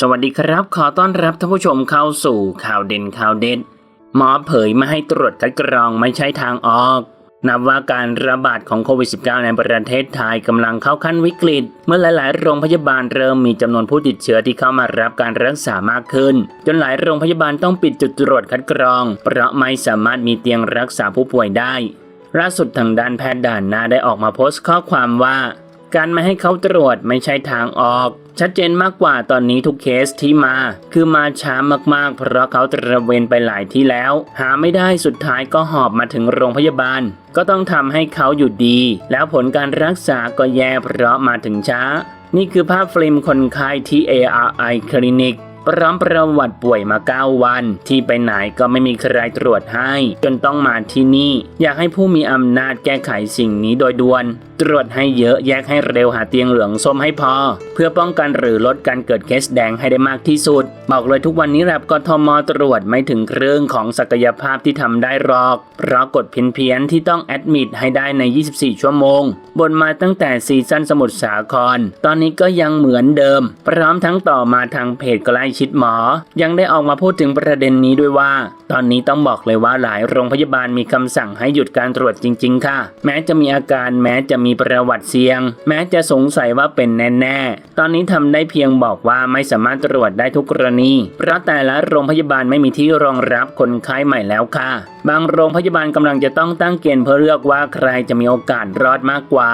สวัสดีครับ ขอต้อนรับท่านผู้ชมเข้าสู่ข่าวเด่นข่าวเด็ด หมอเผยไม่ให้ตรวจคัดกรองไม่ใช่ทางออก นับว่าการระบาดของโควิด -19 ในประเทศไทยกำลังเข้าขั้นวิกฤต เมื่อหลาย ๆ โรงพยาบาลเริ่มมีจำนวนผู้ติดเชื้อที่เข้ามารับการรักษามากขึ้น จนหลายโรงพยาบาลต้องปิดจุดตรวจคัดกรอง เพราะไม่สามารถมีเตียงรักษาผู้ป่วยได้ ล่าสุดทางด้านแพทย์ด่านหน้าได้ออกมาโพสต์ข้อความว่า การไม่ให้เขาตรวจไม่ใช่ทางออก ชัดเจนมากกว่าตอนนี้ทุกเคสที่มา คือมาช้ามากๆ เพราะเขาตระเวนไปหลายที่แล้ว หาไม่ได้สุดท้ายก็หอบมาถึงโรงพยาบาล ก็ต้องทำให้เขาอยู่ดี แล้วผลการรักษาก็แย่เพราะมาถึงช้า นี่คือภาพฟิล์มคนไข้ที่ ARI คลินิกพร้อมประวัติป่วยมา 9 วัน ที่ไปไหนก็ไม่มีใครตรวจให้ จนต้องมาที่นี่ อยากให้ผู้มีอำนาจแก้ไขสิ่งนี้โดยด่วนตรวจให้เยอะแยกให้เร็วหาเตียงเหลืองส้มให้พอ เพื่อป้องกันหรือลดการเกิดเคสแดงให้ได้มากที่สุด บอกเลยทุกวันนี้แรบกทมตรวจไม่ถึงครึ่งของศักยภาพที่ทำได้หรอก เพราะกฎเพี้ยนๆที่ต้องแอดมิดให้ได้ใน 24 ชั่วโมง บนมาตั้งแต่ซีซั่นสมุทรสาคร ตอนนี้ก็ยังเหมือนเดิม พร้อมทั้งต่อมาทางเพจใกล้ชิดหมอ ยังได้ออกมาพูดถึงประเด็นนี้ด้วยว่า ตอนนี้ต้องบอกเลยว่าหลายโรงพยาบาลมีคำสั่งให้หยุดการตรวจจริง ๆ ค่ะ แม้จะมีอาการแม้จะมีประวัติเสี่ยง แม้จะสงสัยว่าเป็นแน่ๆ ตอนนี้ทำได้เพียงบอกว่าไม่สามารถตรวจได้ทุกกรณี เพราะแต่ละโรงพยาบาลไม่มีที่รองรับคนไข้ใหม่แล้วค่ะ บางโรงพยาบาลกำลังจะต้องตั้งเกณฑ์เพื่อเลือกว่าใครจะมีโอกาสรอดมากกว่า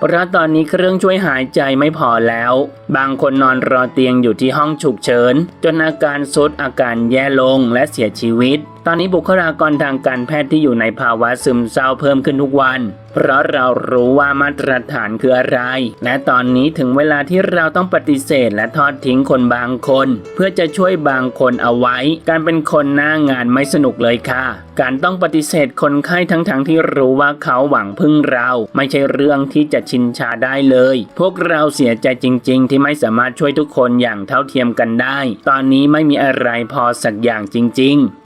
เพราะตอนนี้เครื่องช่วยหายใจไม่พอแล้ว บางคนนอนรอเตียงอยู่ที่ห้องฉุกเฉิน จนอาการซุดอาการแย่ลงและเสียชีวิต ตอนนี้บุคลากรทางการแพทย์ที่อยู่ในภาวะซึมเศร้าเพิ่มขึ้นทุกวัน เพราะเรารู้ว่ามาตรฐานคืออะไร และตอนนี้ถึงเวลาที่เราต้องปฏิเสธและทอดทิ้งคนบางคน เพื่อจะช่วยบางคนเอาไว้ การเป็นคนหน้างานไม่สนุกเลยค่ะ การต้องปฏิเสธคนไข้ทั้งๆทที่รู้ว่าเขาหวังพึ่งเรา ไม่ใช่เรื่องที่จะชินชาได้เลย พวกเราเสียใจจริง ๆ ที่ไม่สามารถช่วยทุกคนอย่างเท่าเทียมกันได้ ตอนนี้ไม่มีอะไรพอสักอย่างจริง ๆ